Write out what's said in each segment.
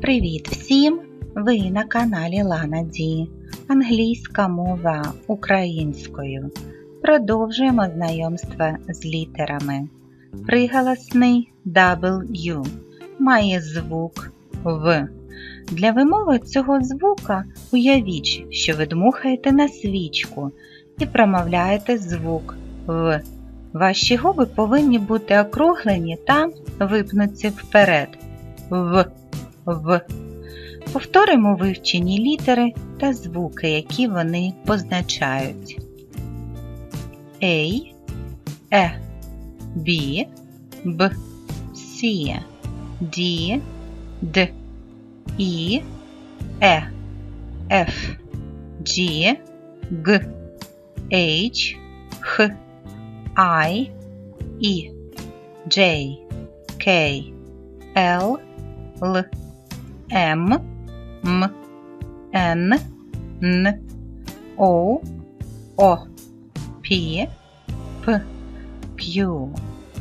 Привіт всім! Ви на каналі Лана Ді. Англійська мова українською. Продовжуємо знайомство з літерами. Приголосний W має звук В. Для вимови цього звука уявіть, що ви дмухаєте на свічку і промовляєте звук В. Ваші губи повинні бути округлені та випнуті вперед. В. В. Повторимо вивчені літери та звуки, які вони позначають. A, Е, B, Б, С, Д, Д, І, Е, Ф, G, Г, H, Х, I, І, J, K, L, Л, M, M, N, N, O, O, P, P, Q,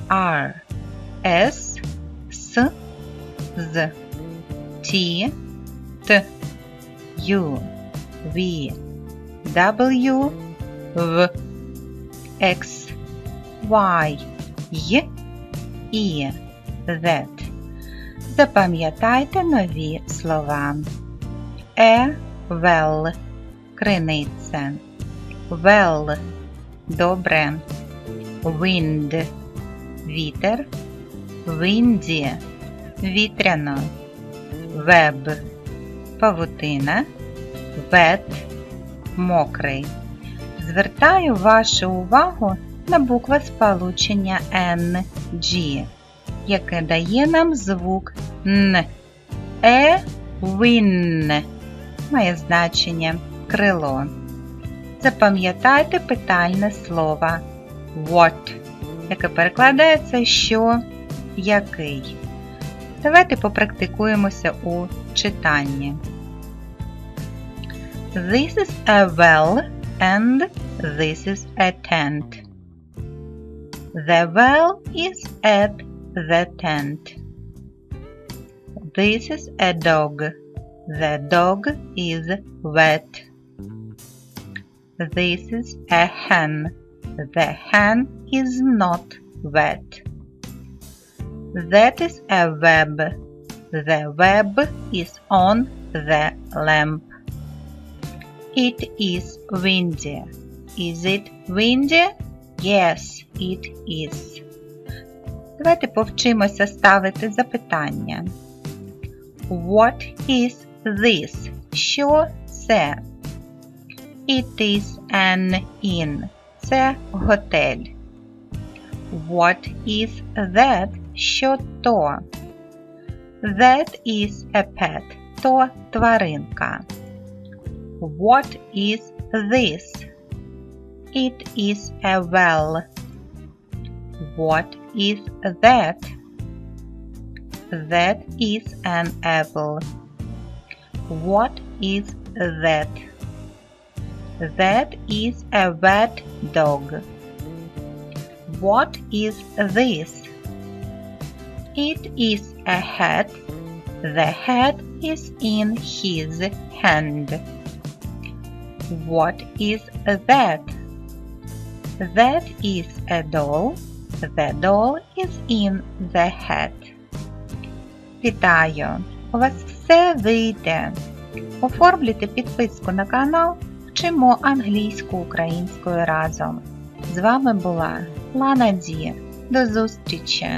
R, S, S, Z, T, T, U, V, W, V, X, Y, Y, E, Z. Запам'ятайте нові слова. Е, вел, криниця. Вел, добре. Wind, вітер. Windy, вітряно. Веб, павутина. Вет, мокрий. Звертаю вашу увагу на буква сполучення N, G, яке дає нам звук Н. Е, вин має значення крило. Запам'ятайте питальне слово what, яке перекладається що, який. Давайте попрактикуємося у читанні. This is a well and this is a tent. The well is at the tent. This is a dog. The dog is wet. This is a hen. The hen is not wet. That is a web. The web is on the lamp. It is windy. Is it windy? Yes, it is. Давайте повчимося ставити запитання. What is this? Що це? It is an inn. Це готель. What is that? Що то? That is a pet. То тваринка. What is this? It is a well. What is that? That is an apple. What is that? That is a wet dog. What is this? It is a hat. The hat is in his hand. What is that? That is a doll. The doll is in the hat. Вітаю! У вас все вийде. Оформлюйте підписку на канал. Вчимо англійську українською разом. З вами була Лана Ді. До зустрічі!